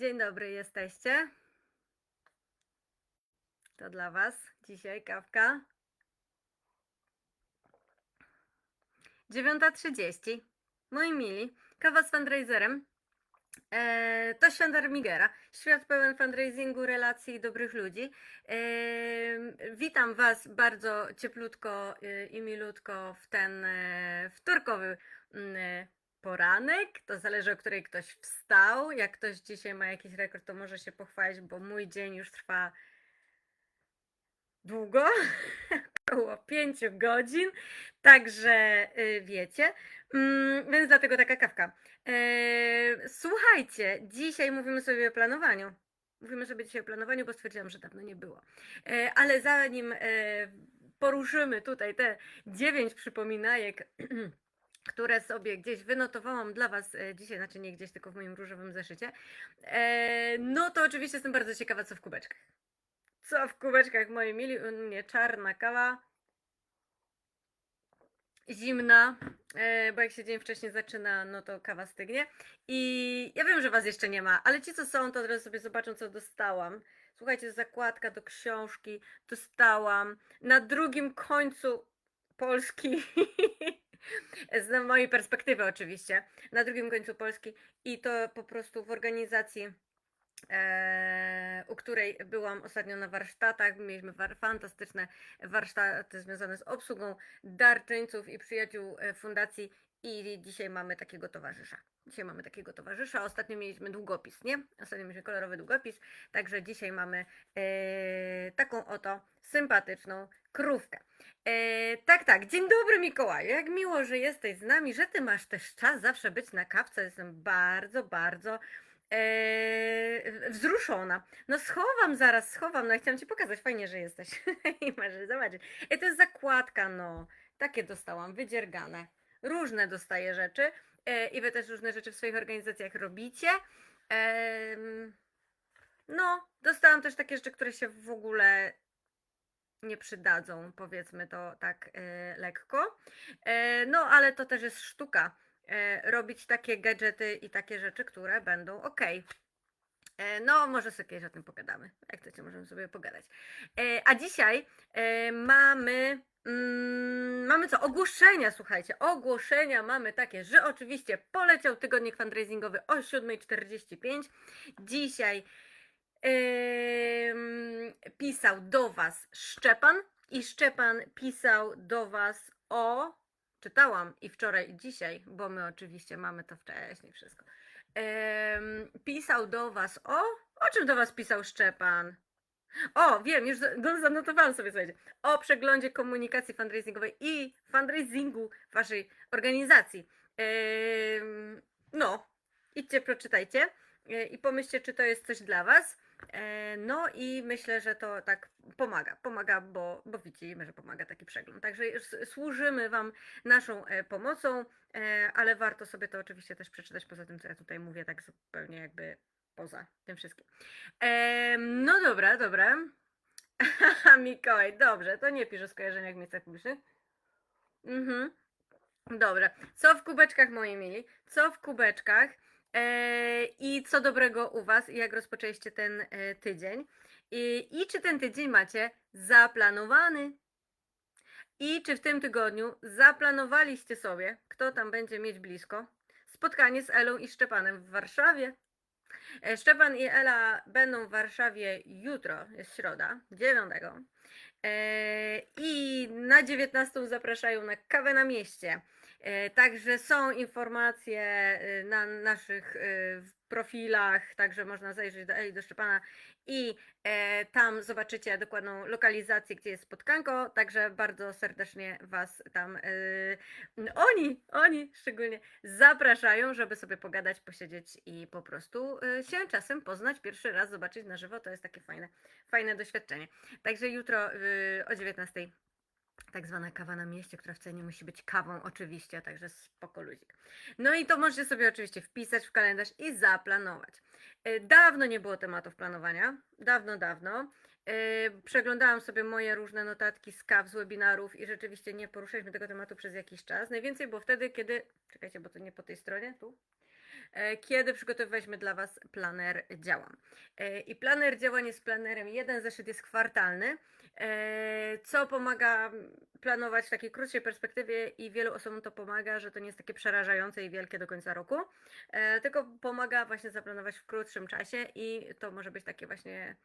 Dzień dobry, jesteście? To dla Was dzisiaj kawka. 9.30. Moi mili, kawa z fundraiserem. Eee, to świat Armigera. Świat pełen fundraisingu, relacji i dobrych ludzi. Eee, witam Was bardzo cieplutko e, i milutko w ten e, wtorkowy e, poranek. To zależy, o której ktoś wstał. Jak ktoś dzisiaj ma jakiś rekord, to może się pochwalić, bo mój dzień już trwa długo, około 5 godzin, także y, wiecie, mm, więc dlatego taka kawka. E, słuchajcie, dzisiaj mówimy sobie o planowaniu. Mówimy sobie dzisiaj o planowaniu, bo stwierdziłam, że dawno nie było. E, ale zanim poruszymy tutaj te dziewięć przypominajek, które sobie gdzieś wynotowałam dla Was e, dzisiaj, znaczy nie gdzieś, tylko w moim różowym zeszycie, e, no to oczywiście jestem bardzo ciekawa, co w kubeczkach. Co w kubeczkach, moi mili? U mnie czarna kawa. Zimna, e, bo jak się dzień wcześniej zaczyna, no to kawa stygnie. I ja wiem, że Was jeszcze nie ma, ale ci, co są, to od razu sobie zobaczą, co dostałam. Słuchajcie, zakładka do książki dostałam. Na drugim końcu Polski, z mojej perspektywy oczywiście, na drugim końcu Polski. I to po prostu w organizacji e, u której byłam ostatnio na warsztatach. Mieliśmy fantastyczne warsztaty związane z obsługą darczyńców i przyjaciół e, fundacji i dzisiaj mamy takiego towarzysza. Dzisiaj mamy takiego towarzysza. Ostatnio mieliśmy długopis, nie? Ostatnio mieliśmy kolorowy długopis, także dzisiaj mamy e, taką oto sympatyczną krówkę. E, tak, tak. Dzień dobry Mikołaju. Jak miło, że jesteś z nami, że ty masz też czas zawsze być na kawce. Jestem bardzo, bardzo e, wzruszona. No schowam zaraz, schowam. No ja chciałam ci pokazać. Fajnie, że jesteś. I masz zobaczyć. I to jest zakładka, no. Takie dostałam, wydziergane. Różne dostaję rzeczy. E, I wy też różne rzeczy w swoich organizacjach robicie. No, dostałam też takie rzeczy, które się w ogóle nie przydadzą, powiedzmy to tak e, lekko. E, no, ale to też jest sztuka. Robić takie gadżety i takie rzeczy, które będą ok. No, może sobie kiedyś o tym pogadamy. Jak chcecie, możemy sobie pogadać. A dzisiaj mamy. Mm, mamy co? Ogłoszenia, słuchajcie. Ogłoszenia mamy takie, że oczywiście poleciał tygodnik fundraisingowy o 7.45. Dzisiaj Ym, pisał do Was Szczepan i Szczepan pisał do Was o. Czytałam i wczoraj i dzisiaj, bo my oczywiście mamy to wcześniej wszystko. Ym, pisał do Was o. O czym do Was pisał Szczepan? O, wiem, już za- no, zanotowałam sobie, słuchajcie. O przeglądzie komunikacji fundraisingowej i fundraisingu Waszej organizacji. No, idźcie, przeczytajcie yy, i pomyślcie, czy to jest coś dla Was. E, No i myślę, że to tak pomaga. Pomaga, bo, bo widzimy, że pomaga taki przegląd. Także służymy Wam naszą e, pomocą, e, ale warto sobie to oczywiście też przeczytać poza tym, co ja tutaj mówię, tak zupełnie jakby poza tym wszystkim. No dobra, dobra. Mikołaj, dobrze, to nie pisz o skojarzeniach w miejscach publicznych. Mhm. Dobra. Co w kubeczkach, moi mili? Co w kubeczkach? E, I co dobrego u Was, jak rozpoczęliście ten e, tydzień? I, I czy ten tydzień macie zaplanowany? I czy w tym tygodniu zaplanowaliście sobie, kto tam będzie mieć blisko, spotkanie z Elą i Szczepanem w Warszawie? E, Szczepan i Ela będą w Warszawie jutro, jest środa, 9. E, I na 19 zapraszają na kawę na mieście. E, Także są informacje e, na naszych profilach, także można zajrzeć do Eli, do Szczepana i tam zobaczycie dokładną lokalizację, gdzie jest spotkanko, także bardzo serdecznie Was tam oni, oni szczególnie zapraszają, żeby sobie pogadać, posiedzieć i po prostu się czasem poznać, pierwszy raz zobaczyć na żywo, to jest takie fajne, fajne doświadczenie. Także jutro y, o 19 tak zwana kawa na mieście, która wcale nie musi być kawą oczywiście, także spoko luzik. No i to możecie sobie oczywiście wpisać w kalendarz i zaplanować. Y, Dawno nie było tematów planowania, dawno, dawno. Y, Przeglądałam sobie moje różne notatki z kaw, z webinarów i rzeczywiście nie poruszaliśmy tego tematu przez jakiś czas. Najwięcej było wtedy, kiedy, czekajcie, bo to nie po tej stronie, tu. E, kiedy przygotowywaliśmy dla Was planer działań. E, I planer działań jest planerem, jeden zeszyt jest kwartalny, e, co pomaga planować w takiej krótszej perspektywie i wielu osobom to pomaga, że to nie jest takie przerażające i wielkie do końca roku, tylko pomaga właśnie zaplanować w krótszym czasie i to może być takie właśnie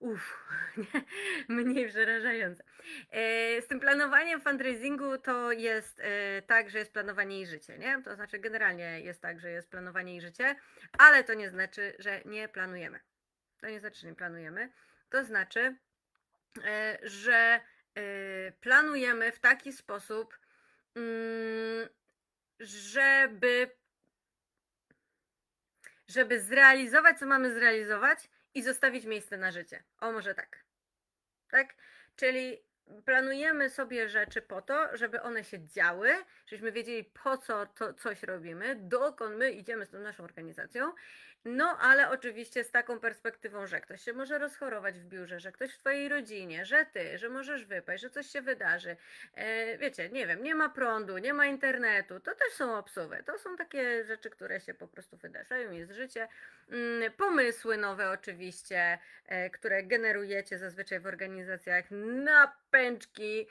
uff, nie, mniej przerażające. E, Z tym planowaniem fundraisingu to jest e, tak, że jest planowanie i życie, nie? To znaczy generalnie jest tak, że jest planowanie i życie, ale to nie znaczy, że nie planujemy. To nie znaczy, że nie planujemy. To znaczy, e, że planujemy w taki sposób, mm, żeby żeby zrealizować, co mamy zrealizować i zostawić miejsce na życie. O, może tak. Tak? Czyli planujemy sobie rzeczy po to, żeby one się działy, żebyśmy wiedzieli, po co to coś robimy, dokąd my idziemy z tą naszą organizacją. No, ale oczywiście z taką perspektywą, że ktoś się może rozchorować w biurze, że ktoś w twojej rodzinie, że ty, że możesz wypaść, że coś się wydarzy. E, wiecie, nie wiem, nie ma prądu, nie ma internetu, to też są obsuwy. To są takie rzeczy, które się po prostu wydarzają, jest życie. Mm, pomysły nowe oczywiście, e, które generujecie zazwyczaj w organizacjach na pęczki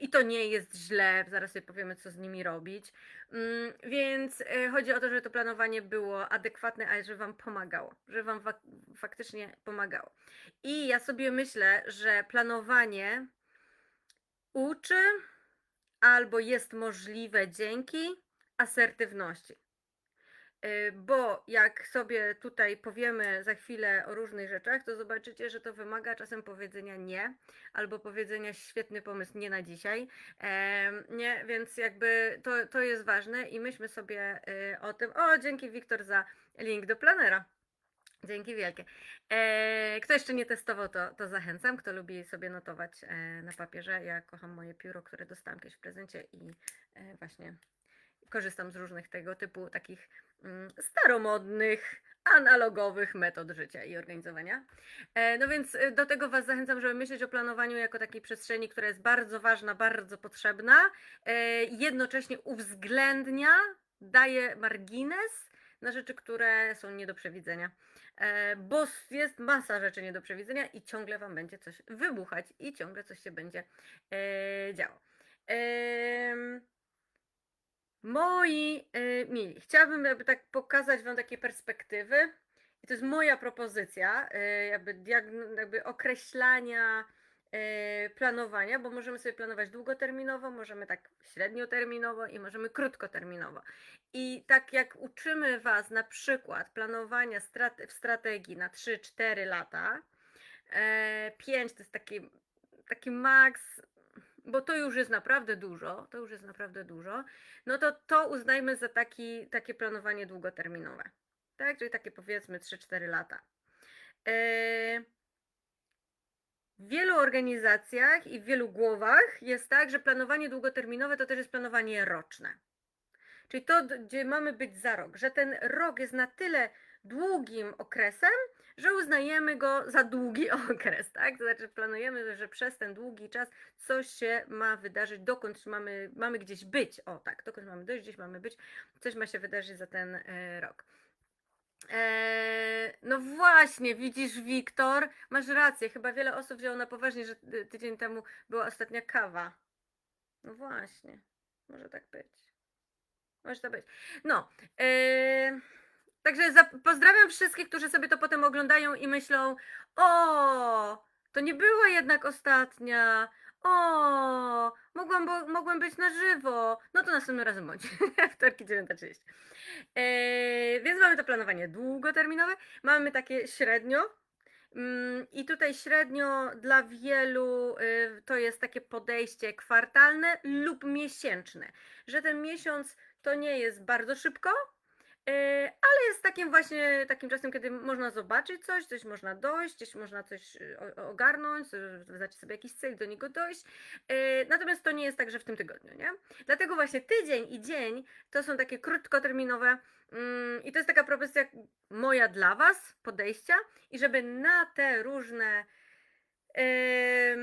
i to nie jest źle, zaraz sobie powiemy, co z nimi robić. Mm, Więc e, chodzi o to, żeby to planowanie było adekwatne, ale żeby Wam pomagało, żeby Wam fak- faktycznie pomagało. I ja sobie myślę, że planowanie uczy albo jest możliwe dzięki asertywności. Y, Bo jak sobie tutaj powiemy za chwilę o różnych rzeczach, to zobaczycie, że to wymaga czasem powiedzenia nie, albo powiedzenia świetny pomysł nie na dzisiaj. Nie, więc jakby to, to jest ważne i myślmy sobie y, o tym. O, dzięki Wiktor za link do planera. Dzięki wielkie. E, kto jeszcze nie testował, to, to zachęcam. Kto lubi sobie notować e, na papierze, ja kocham moje pióro, które dostałam kiedyś w prezencie i e, właśnie korzystam z różnych tego typu takich staromodnych, analogowych metod życia i organizowania. E, No więc e, do tego Was zachęcam, żeby myśleć o planowaniu jako takiej przestrzeni, która jest bardzo ważna, bardzo potrzebna, e, jednocześnie uwzględnia, daje margines na rzeczy, które są nie do przewidzenia. E, Bo jest masa rzeczy nie do przewidzenia i ciągle Wam będzie coś wybuchać i ciągle coś się będzie działo. Moi y, mili, chciałabym jakby tak pokazać Wam takie perspektywy. I to jest moja propozycja, y, jakby, jakby określania y, planowania, bo możemy sobie planować długoterminowo, możemy tak średnioterminowo i możemy krótkoterminowo. I tak jak uczymy Was na przykład planowania w strategii na 3-4 lata, 5 to jest taki, taki maks, bo to już jest naprawdę dużo, to już jest naprawdę dużo, no to to uznajmy za taki, takie planowanie długoterminowe. Tak, czyli takie powiedzmy 3-4 lata. Yy, W wielu organizacjach i w wielu głowach jest tak, że planowanie długoterminowe to też jest planowanie roczne. Czyli to, gdzie mamy być za rok, że ten rok jest na tyle długim okresem, że uznajemy go za długi okres, tak? To znaczy planujemy, że przez ten długi czas coś się ma wydarzyć, dokąd mamy, mamy gdzieś być, o tak, dokąd mamy dojść, gdzieś mamy być, coś ma się wydarzyć za ten e, rok. Eee, no właśnie, widzisz, Wiktor, masz rację. Chyba wiele osób wzięło na poważnie, że ty- tydzień temu była ostatnia kawa. No właśnie, może tak być. Może to być. No, eee, także pozdrawiam wszystkich, którzy sobie to potem oglądają i myślą: O, to nie była jednak ostatnia. O, mogłam, bo, mogłem być na żywo. No to następnym razem bądź. Wtorki 9.30. Eee, więc mamy to planowanie długoterminowe, mamy takie średnio. Mm, I tutaj średnio dla wielu y, to jest takie podejście kwartalne lub miesięczne, że ten miesiąc to nie jest bardzo szybko, ale jest takim właśnie takim czasem, kiedy można zobaczyć coś, coś można dojść, gdzieś można coś o- ogarnąć, y, wyznaczyć sobie jakiś cel, do niego dojść. Y, Natomiast to nie jest tak, że w tym tygodniu, nie? Dlatego właśnie tydzień i dzień to są takie krótkoterminowe mm, i to jest taka propozycja moja dla Was, podejścia i żeby na te różne e,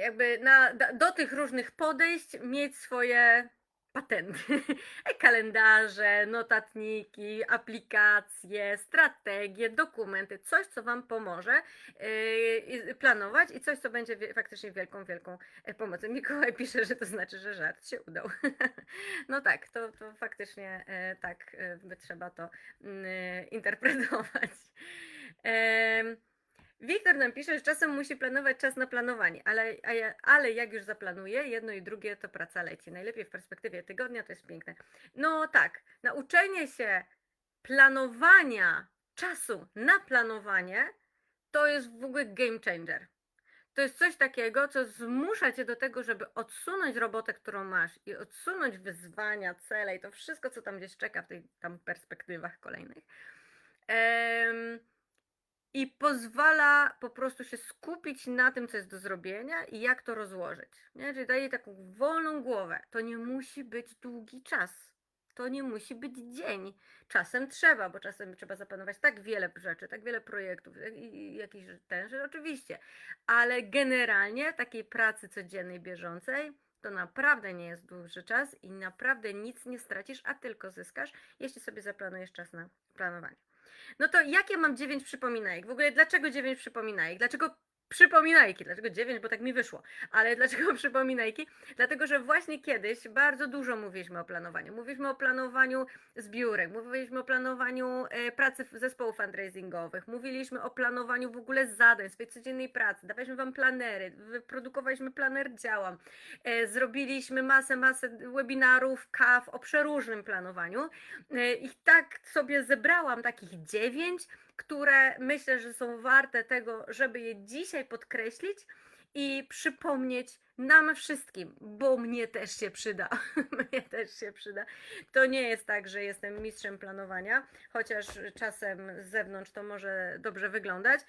jakby na, do tych różnych podejść mieć swoje patenty, kalendarze, notatniki, aplikacje, strategie, dokumenty, coś, co Wam pomoże yy, planować i coś, co będzie faktycznie wielką, wielką e, pomocą. Mikołaj pisze, że to znaczy, że żart się udał. no tak, to, to faktycznie e, tak e, by trzeba to mm, interpretować. Wiktor nam pisze, że czasem musi planować czas na planowanie, ale, ale jak już zaplanuje, jedno i drugie, to praca leci. Najlepiej w perspektywie tygodnia, to jest piękne. No tak, nauczenie się planowania czasu na planowanie to jest w ogóle game changer. To jest coś takiego, co zmusza cię do tego, żeby odsunąć robotę, którą masz i odsunąć wyzwania, cele i to wszystko, co tam gdzieś czeka w tych tam perspektywach kolejnych. Em, i pozwala po prostu się skupić na tym, co jest do zrobienia i jak to rozłożyć. Nie? Czyli daje taką wolną głowę. To nie musi być długi czas. To nie musi być dzień. Czasem trzeba, bo czasem trzeba zaplanować tak wiele rzeczy, tak wiele projektów, i jakiś ten, że oczywiście. Ale generalnie takiej pracy codziennej, bieżącej, to naprawdę nie jest duży czas i naprawdę nic nie stracisz, a tylko zyskasz, jeśli sobie zaplanujesz czas na planowanie. No to jakie mam dziewięć przypominajek? W ogóle dlaczego dziewięć przypominajek? Dlaczego przypominajki? Dlaczego dziewięć? Bo tak mi wyszło. Ale dlaczego przypominajki? Dlatego, że właśnie kiedyś bardzo dużo mówiliśmy o planowaniu. Mówiliśmy o planowaniu zbiórek, mówiliśmy o planowaniu e, pracy zespołów fundraisingowych, mówiliśmy o planowaniu w ogóle zadań, swojej codziennej pracy, dawaliśmy Wam planery, wyprodukowaliśmy planer działam, e, zrobiliśmy masę, masę webinarów, kaw o przeróżnym planowaniu. E, I tak sobie zebrałam takich dziewięć, które myślę, że są warte tego, żeby je dzisiaj podkreślić i przypomnieć nam wszystkim, bo mnie też się przyda. mnie też się przyda. To nie jest tak, że jestem mistrzem planowania, chociaż czasem z zewnątrz to może dobrze wyglądać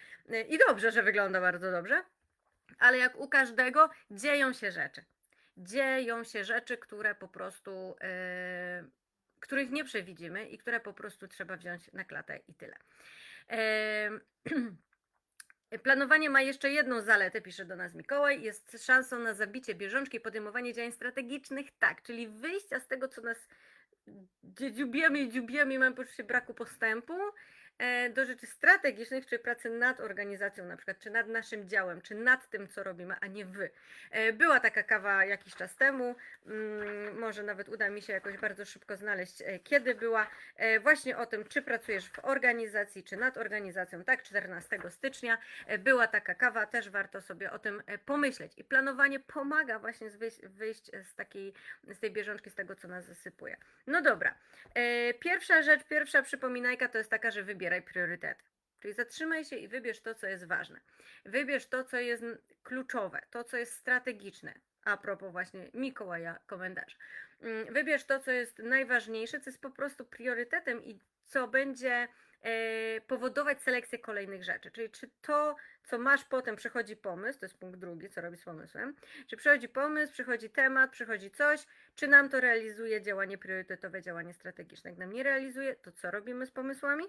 i dobrze, że wygląda bardzo dobrze, ale jak u każdego dzieją się rzeczy. Dzieją się rzeczy, które po prostu, e, których nie przewidzimy i które po prostu trzeba wziąć na klatę i tyle. Planowanie ma jeszcze jedną zaletę, pisze do nas Mikołaj, jest szansą na zabicie bieżączki, podejmowanie działań strategicznych, tak, czyli wyjścia z tego, co nas dziubiemy i dziubiemy i mamy poczucie braku postępu, do rzeczy strategicznych, czy pracy nad organizacją na przykład, czy nad naszym działem, czy nad tym, co robimy, a nie wy. E, Była taka kawa jakiś czas temu, mm, może nawet uda mi się jakoś bardzo szybko znaleźć, e, kiedy była, e, właśnie o tym, czy pracujesz w organizacji, czy nad organizacją, tak, 14 stycznia e, była taka kawa, też warto sobie o tym e, pomyśleć. I planowanie pomaga właśnie wyjść, z takiej, z tej bieżączki, z tego, co nas zasypuje. No dobra, e, pierwsza rzecz, pierwsza przypominajka to jest taka, że wybieraj priorytety. Czyli zatrzymaj się i wybierz to, co jest ważne. Wybierz to, co jest kluczowe, to, co jest strategiczne. A propos właśnie Mikołaja komentarza. Mm, Wybierz to, co jest najważniejsze, co jest po prostu priorytetem i co będzie e, powodować selekcję kolejnych rzeczy. Czyli czy to, co masz potem, przychodzi pomysł, to jest punkt drugi, co robić z pomysłem, czy przychodzi pomysł, przychodzi temat, przychodzi coś, czy nam to realizuje działanie priorytetowe, działanie strategiczne. Jak nam nie realizuje, to co robimy z pomysłami?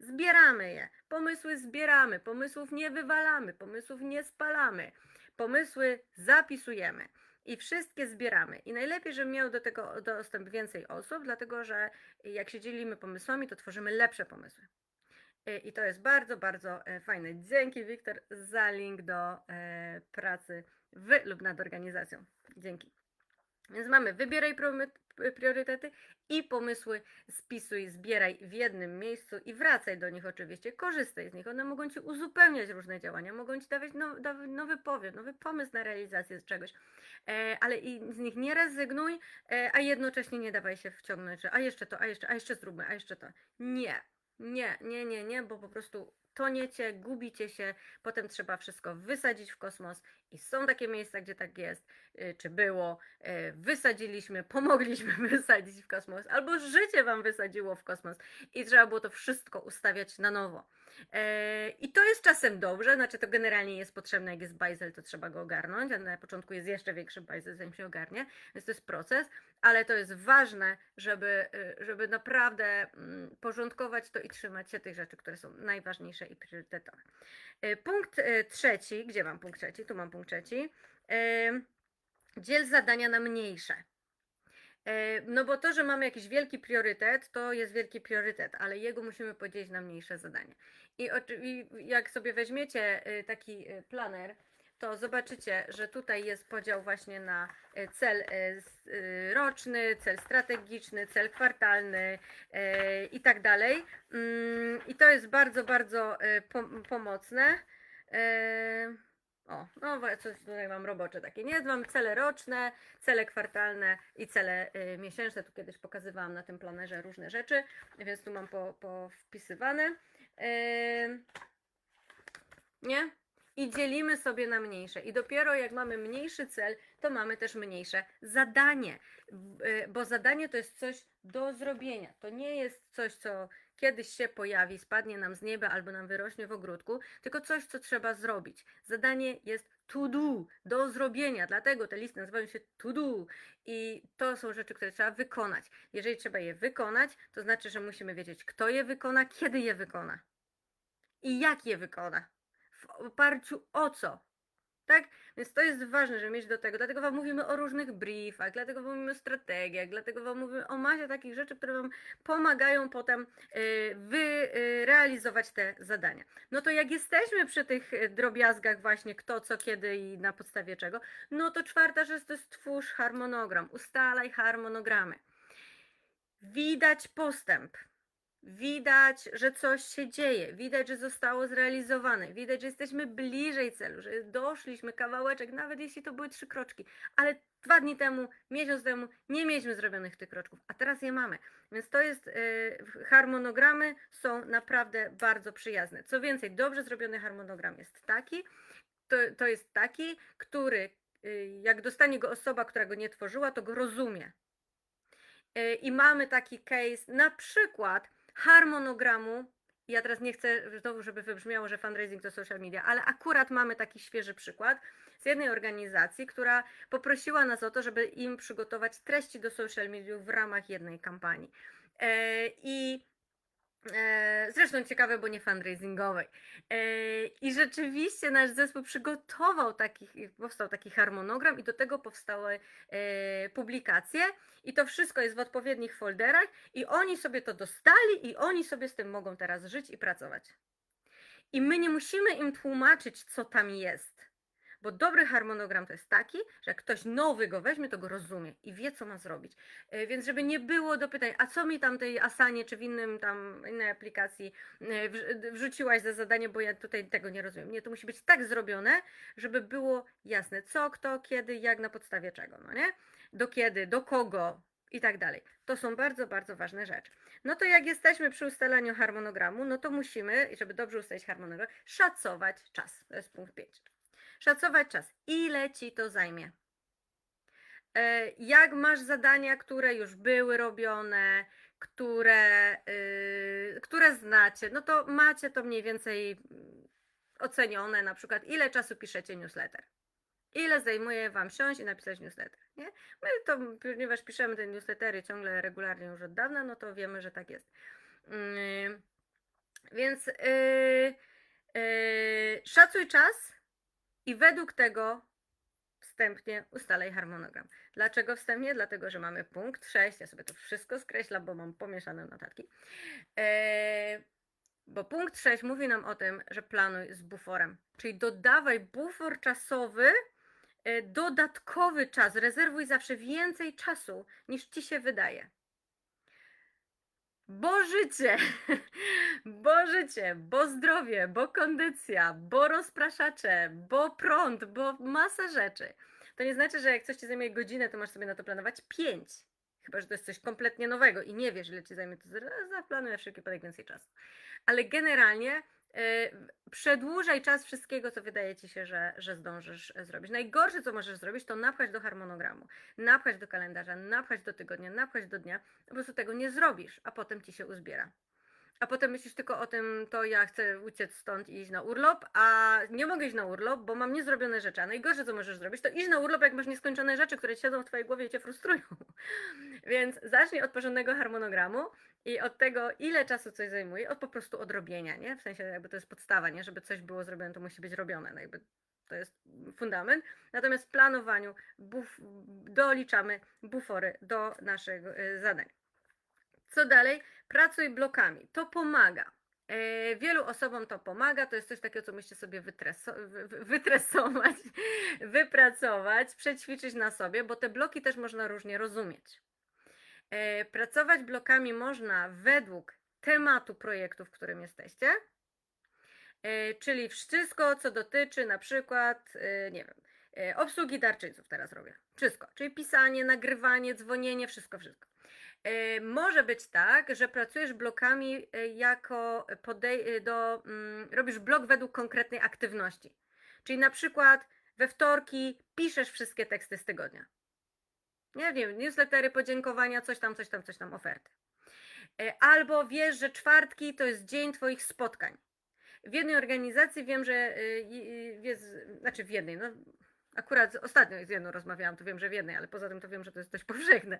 Zbieramy je. Pomysły zbieramy, pomysłów nie wywalamy, pomysłów nie spalamy. Pomysły zapisujemy i wszystkie zbieramy. I najlepiej, żeby miał do tego dostęp więcej osób, dlatego że jak się dzielimy pomysłami, to tworzymy lepsze pomysły. Y, I to jest bardzo, bardzo e, fajne. Dzięki, Wiktor, za link do e, pracy w lub nad organizacją. Dzięki. Więc mamy wybieraj priorytety i pomysły spisuj, zbieraj w jednym miejscu i wracaj do nich oczywiście, korzystaj z nich. One mogą Ci uzupełniać różne działania, mogą Ci dawać now, dawać nowy powiat, nowy pomysł na realizację czegoś, e, ale i z nich nie rezygnuj, e, a jednocześnie nie dawaj się wciągnąć, że a jeszcze to, a jeszcze, a jeszcze zróbmy, a jeszcze to. Nie, nie, nie, nie, nie, bo po prostu toniecie, gubicie się, potem trzeba wszystko wysadzić w kosmos i są takie miejsca, gdzie tak jest, y, czy było, y, wysadziliśmy, pomogliśmy wysadzić w kosmos, albo życie Wam wysadziło w kosmos i trzeba było to wszystko ustawiać na nowo. E, I to jest czasem dobrze, znaczy to generalnie jest potrzebne, jak jest bajzel, to trzeba go ogarnąć, a na początku jest jeszcze większy bajzel, zanim się ogarnie, więc to jest proces, ale to jest ważne, żeby, y, żeby naprawdę mm, porządkować to i trzymać się tych rzeczy, które są najważniejsze i priorytetowe. Y, Punkt y, trzeci, gdzie mam punkt trzeci? Tu mam punkt trzeci. Dziel zadania na mniejsze. E, No bo to, że mamy jakiś wielki priorytet, to jest wielki priorytet, ale jego musimy podzielić na mniejsze zadania. I, jak sobie weźmiecie y, taki y, planer, to zobaczycie, że tutaj jest podział właśnie na y, cel roczny, cel strategiczny, cel kwartalny i tak dalej. Mm, I to jest bardzo, bardzo pom- pomocne. O, no coś tutaj mam robocze takie, nie? Mam cele roczne, cele kwartalne i cele y, miesięczne. Tu kiedyś pokazywałam na tym planerze różne rzeczy, więc tu mam po, powpisywane. Ym, nie? I dzielimy sobie na mniejsze. I dopiero jak mamy mniejszy cel, to mamy też mniejsze zadanie. Y, Bo zadanie to jest coś do zrobienia. To nie jest coś, co kiedyś się pojawi, spadnie nam z nieba albo nam wyrośnie w ogródku, tylko coś, co trzeba zrobić. Zadanie jest to do, do zrobienia. Dlatego te listy nazywają się to do. I to są rzeczy, które trzeba wykonać. Jeżeli trzeba je wykonać, to znaczy, że musimy wiedzieć, kto je wykona, kiedy je wykona i jak je wykona. W oparciu o co. Tak? Więc to jest ważne, żeby mieć do tego. Dlatego Wam mówimy o różnych briefach, dlatego Wam mówimy o strategiach, dlatego Wam mówimy o masie takich rzeczy, które Wam pomagają potem y, wy, y, realizować te zadania. No to jak jesteśmy przy tych y, drobiazgach właśnie kto, co, kiedy i na podstawie czego, no to czwarta rzecz to stwórz harmonogram. Ustalaj harmonogramy. Widać postęp. Widać, że coś się dzieje, widać, że zostało zrealizowane, widać, że jesteśmy bliżej celu, że doszliśmy kawałeczek, nawet jeśli to były trzy kroczki, ale dwa dni temu, miesiąc temu nie mieliśmy zrobionych tych kroczków, a teraz je mamy. Więc to jest, y, harmonogramy są naprawdę bardzo przyjazne. Co więcej, dobrze zrobiony harmonogram jest taki, to, to jest taki, który y, jak dostanie go osoba, która go nie tworzyła, to go rozumie. Y, I mamy taki case, na przykład harmonogramu. Ja teraz nie chcę znowu, żeby wybrzmiało, że fundraising to social media, ale akurat mamy taki świeży przykład z jednej organizacji, która poprosiła nas o to, żeby im przygotować treści do social mediów w ramach jednej kampanii. E, I zresztą ciekawe, bo nie fundraisingowej. E, I rzeczywiście nasz zespół przygotował taki, powstał taki harmonogram i do tego powstały e, publikacje i to wszystko jest w odpowiednich folderach i oni sobie to dostali i oni sobie z tym mogą teraz żyć i pracować. I my nie musimy im tłumaczyć, co tam jest. Bo dobry harmonogram to jest taki, że jak ktoś nowy go weźmie, to go rozumie i wie, co ma zrobić. E, Więc żeby nie było do pytań, a co mi tam tej Asanie czy w innym tam innej aplikacji e, wrz- wrzuciłaś za zadanie, bo ja tutaj tego nie rozumiem. Nie, to musi być tak zrobione, żeby było jasne, co, kto, kiedy, jak, na podstawie czego, no nie? Do kiedy, do kogo i tak dalej. To są bardzo, bardzo ważne rzeczy. No to jak jesteśmy przy ustalaniu harmonogramu, no to musimy, żeby dobrze ustalić harmonogram, szacować czas. To jest punkt 5. Szacować czas. Ile ci to zajmie? E, Jak masz zadania, które już były robione, które, yy, które znacie, no to macie to mniej więcej mm, ocenione, na przykład ile czasu piszecie newsletter. Ile zajmuje Wam siąść i napisać newsletter, nie? My to, ponieważ piszemy te newslettery ciągle, regularnie już od dawna, no to wiemy, że tak jest. Yy, więc yy, yy, szacuj czas i według tego wstępnie ustalaj harmonogram. Dlaczego wstępnie? Dlatego, że mamy punkt 6. Ja sobie to wszystko skreślam, bo mam pomieszane notatki. Eee, bo punkt 6 mówi nam o tym, że planuj z buforem. Czyli dodawaj bufor czasowy, e, dodatkowy czas. Rezerwuj zawsze więcej czasu niż ci się wydaje. Bo życie, bo życie, bo zdrowie, bo kondycja, bo rozpraszacze, bo prąd, bo masa rzeczy. To nie znaczy, że jak coś ci zajmie godzinę, to masz sobie na to planować pięć. Chyba, że to jest coś kompletnie nowego i nie wiesz, ile ci zajmie, to zaplanuję wszelki wypadek więcej czasu. Ale generalnie e, przedłużaj czas wszystkiego, co wydaje ci się, że, że zdążysz e, zrobić. Najgorsze, co możesz zrobić, to napchać do harmonogramu, napchać do kalendarza, napchać do tygodnia, napchać do dnia. Po prostu tego nie zrobisz, a potem ci się uzbiera. A potem myślisz tylko o tym, to ja chcę uciec stąd i iść na urlop, a nie mogę iść na urlop, bo mam niezrobione rzeczy. A najgorsze, co możesz zrobić, to iść na urlop, jak masz nieskończone rzeczy, które siedzą w twojej głowie i cię frustrują. Więc zacznij od porządnego harmonogramu i od tego, ile czasu coś zajmuje, od po prostu odrobienia, nie? W sensie jakby to jest podstawa, nie? Żeby coś było zrobione, to musi być robione. No jakby to jest fundament. Natomiast w planowaniu buf, doliczamy bufory do naszego e, zadania. Co dalej? Pracuj blokami. To pomaga. E, Wielu osobom to pomaga, to jest coś takiego, co musicie sobie wytreso- wy- wy- wytresować, wypracować, przećwiczyć na sobie, bo te bloki też można różnie rozumieć. E, Pracować blokami można według tematu projektu, w którym jesteście, e, czyli wszystko, co dotyczy na przykład, nie wiem, obsługi darczyńców teraz robię. Wszystko, czyli pisanie, nagrywanie, dzwonienie, wszystko, wszystko. E, Może być tak, że pracujesz blokami e, jako e, do, mm, robisz blok według konkretnej aktywności. Czyli na przykład we wtorki piszesz wszystkie teksty z tygodnia. Nie wiem, newslettery, podziękowania, coś tam, coś tam, coś tam, oferty. Albo wiesz, że czwartki to jest dzień Twoich spotkań. W jednej organizacji wiem, że jest, znaczy w jednej, no akurat ostatnio z jedną rozmawiałam, to wiem, że w jednej, ale poza tym to wiem, że to jest dość powszechne,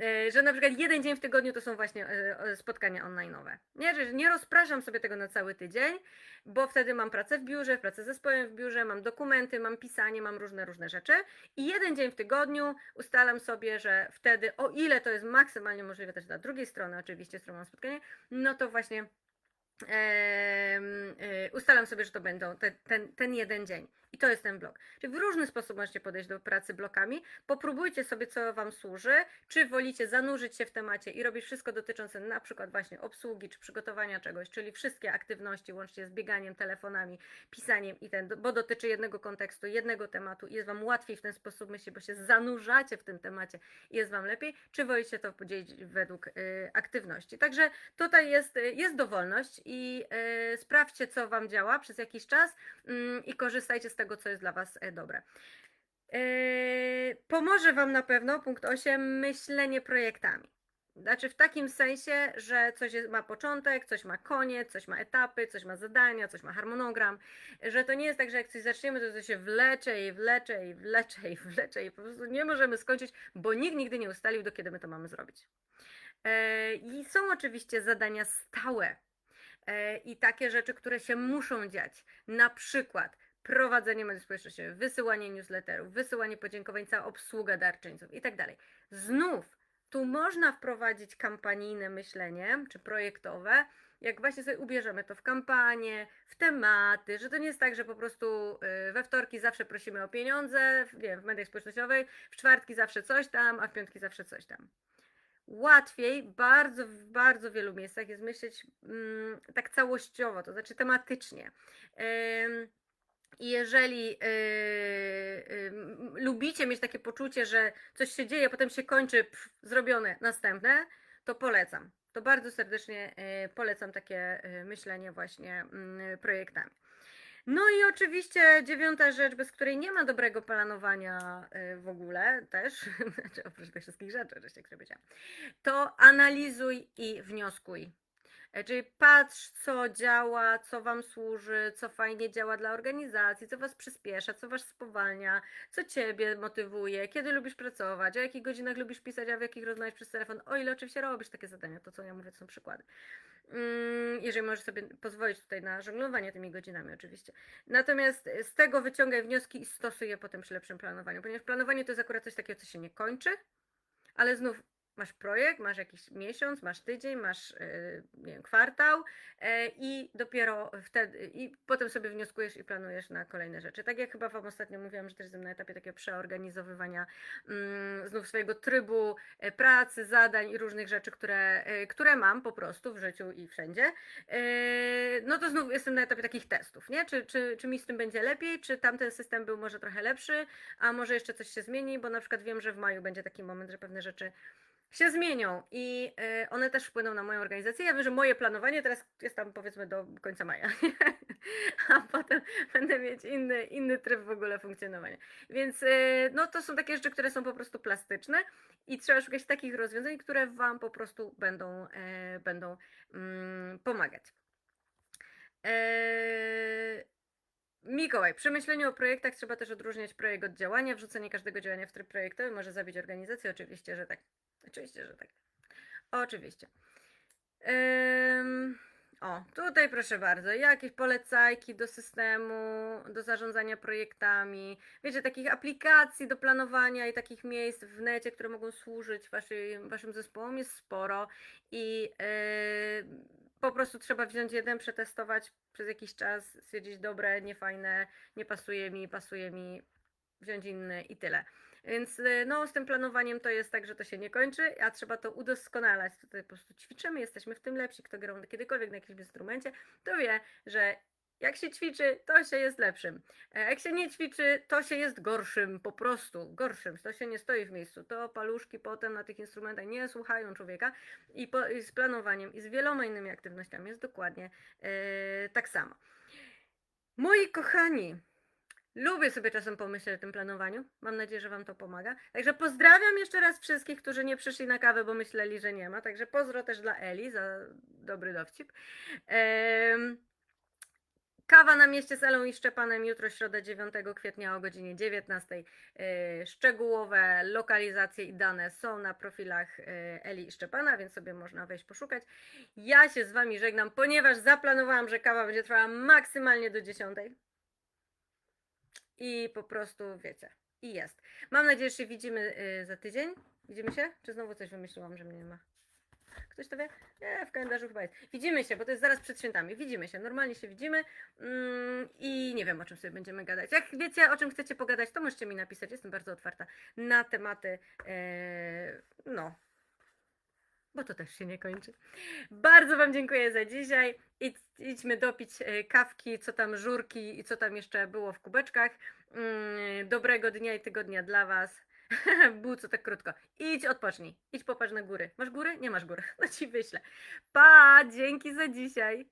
e, że na przykład jeden dzień w tygodniu to są właśnie e, e, spotkania online'owe. Nie, że nie rozpraszam sobie tego na cały tydzień, bo wtedy mam pracę w biurze, pracę z zespołem w biurze, mam dokumenty, mam pisanie, mam różne, różne rzeczy i jeden dzień w tygodniu ustalam sobie, że wtedy, o ile to jest maksymalnie możliwe też dla drugiej strony oczywiście, z którą mam spotkanie, no to właśnie y, ustalam sobie, że to będą te, ten, ten jeden dzień. I to jest ten blok. Czyli w różny sposób możecie podejść do pracy blokami. Popróbujcie sobie, co Wam służy. Czy wolicie zanurzyć się w temacie i robić wszystko dotyczące na przykład właśnie obsługi, czy przygotowania czegoś, czyli wszystkie aktywności, łącznie z bieganiem, telefonami, pisaniem i ten, bo dotyczy jednego kontekstu, jednego tematu i jest Wam łatwiej w ten sposób myśleć, bo się zanurzacie w tym temacie i jest Wam lepiej, czy wolicie to podzielić według y, aktywności. Także tutaj jest, y, jest dowolność i y, sprawdźcie, co Wam działa przez jakiś czas mm, i korzystajcie z tego, co jest dla Was e, dobre. Yy, pomoże Wam na pewno, punkt 8, myślenie projektami. Znaczy w takim sensie, że coś ma początek, coś ma koniec, coś ma etapy, coś ma zadania, coś ma harmonogram, że to nie jest tak, że jak coś zaczniemy, to to się wlecze i wlecze i wlecze i wlecze i po prostu nie możemy skończyć, bo nikt nigdy nie ustalił, do kiedy my to mamy zrobić. Yy, I są oczywiście zadania stałe i takie rzeczy, które się muszą dziać. Na przykład prowadzenie mediów społecznościowych, wysyłanie newsletterów, wysyłanie podziękowań, cała obsługa darczyńców i tak dalej. Znów, tu można wprowadzić kampanijne myślenie, czy projektowe, jak właśnie sobie ubierzemy to w kampanię, w tematy, że to nie jest tak, że po prostu y, we wtorki zawsze prosimy o pieniądze, w, wiem, w mediach społecznościowych, w czwartki zawsze coś tam, a w piątki zawsze coś tam. Łatwiej, bardzo, w bardzo wielu miejscach jest myśleć mm, tak całościowo, to znaczy tematycznie. Ym, i jeżeli yy, yy, lubicie mieć takie poczucie, że coś się dzieje, potem się kończy, pff, zrobione, następne, to polecam. To bardzo serdecznie yy, polecam takie yy, myślenie właśnie yy, projektami. No i oczywiście dziewiąta rzecz, bez której nie ma dobrego planowania yy, w ogóle też, znaczy oprócz tych wszystkich rzeczy, oczywiście, które powiedziałam, to analizuj i wnioskuj. E, Czyli patrz, co działa, co Wam służy, co fajnie działa dla organizacji, co Was przyspiesza, co Was spowalnia, co Ciebie motywuje, kiedy lubisz pracować, o jakich godzinach lubisz pisać, a w jakich rozmawiać przez telefon, o ile oczywiście robisz takie zadania, to co ja mówię, to są przykłady. Mm, Jeżeli możesz sobie pozwolić tutaj na żonglowanie tymi godzinami, oczywiście. Natomiast z tego wyciągaj wnioski i stosuj je potem przy lepszym planowaniu, ponieważ planowanie to jest akurat coś takiego, co się nie kończy, ale znów masz projekt, masz jakiś miesiąc, masz tydzień, masz yy, nie wiem, kwartał yy, i dopiero wtedy, i potem sobie wnioskujesz i planujesz na kolejne rzeczy. Tak jak chyba Wam ostatnio mówiłam, że też jestem na etapie takiego przeorganizowywania mm, znów swojego trybu e, pracy, zadań i różnych rzeczy, które, e, które mam po prostu w życiu i wszędzie. E, No to znów jestem na etapie takich testów, nie? Czy, czy, czy mi z tym będzie lepiej, czy tamten system był może trochę lepszy, a może jeszcze coś się zmieni, bo na przykład wiem, że w maju będzie taki moment, że pewne rzeczy się zmienią i y, one też wpłyną na moją organizację. Ja wiem, że moje planowanie teraz jest tam powiedzmy do końca maja, a potem będę mieć inny, inny tryb w ogóle funkcjonowania. Więc y, no to są takie rzeczy, które są po prostu plastyczne i trzeba szukać takich rozwiązań, które Wam po prostu będą, e, będą mm, pomagać. Mikołaj, przy myśleniu o projektach trzeba też odróżniać projekt od działania. Wrzucenie każdego działania w tryb projektowy może zabić organizację. Oczywiście, że tak. Oczywiście, że tak. Oczywiście. Ym, O, tutaj proszę bardzo, jakieś polecajki do systemu, do zarządzania projektami, wiecie, takich aplikacji do planowania i takich miejsc w necie, które mogą służyć waszej, waszym zespołom jest sporo i yy, po prostu trzeba wziąć jeden, przetestować przez jakiś czas, stwierdzić dobre, niefajne, nie pasuje mi, pasuje mi, wziąć inny i tyle. Więc y, no, z tym planowaniem to jest tak, że to się nie kończy, a trzeba to udoskonalać. Tutaj po prostu ćwiczymy, jesteśmy w tym lepsi. Kto grał kiedykolwiek na jakimś instrumencie, to wie, że jak się ćwiczy, to się jest lepszym. E, Jak się nie ćwiczy, to się jest gorszym, po prostu gorszym. To się nie stoi w miejscu. To paluszki potem na tych instrumentach nie słuchają człowieka i, po, i z planowaniem i z wieloma innymi aktywnościami jest dokładnie e, tak samo. Moi kochani, Lubię sobie czasem pomyśleć o tym planowaniu. Mam nadzieję, że Wam to pomaga. Także pozdrawiam jeszcze raz wszystkich, którzy nie przyszli na kawę, bo myśleli, że nie ma. Także pozdro też dla Eli za dobry dowcip. Kawa na mieście z Elą i Szczepanem jutro, środę 9 kwietnia o godzinie 19. E, Szczegółowe lokalizacje i dane są na profilach e, Eli i Szczepana, więc sobie można wejść poszukać. Ja się z Wami żegnam, ponieważ zaplanowałam, że kawa będzie trwała maksymalnie do 10. I po prostu wiecie. I jest. Mam nadzieję, że się widzimy y, za tydzień. Widzimy się? Czy znowu coś wymyśliłam, że mnie nie ma? Ktoś to wie? Nie, w kalendarzu chyba jest. Widzimy się, bo to jest zaraz przed świętami. Widzimy się, normalnie się widzimy mm, i nie wiem, o czym sobie będziemy gadać. Jak wiecie, o czym chcecie pogadać, to możecie mi napisać. Jestem bardzo otwarta na tematy, e, no, bo to też się nie kończy. Bardzo Wam dziękuję za dzisiaj. Idź, idźmy dopić e, kawki, co tam żurki i co tam jeszcze było w kubeczkach. Mm, Dobrego dnia i tygodnia dla Was. Było co tak krótko. Idź odpocznij. Idź popatrz na góry. Masz góry? Nie masz góry. No ci wyślę. Pa! Dzięki za dzisiaj.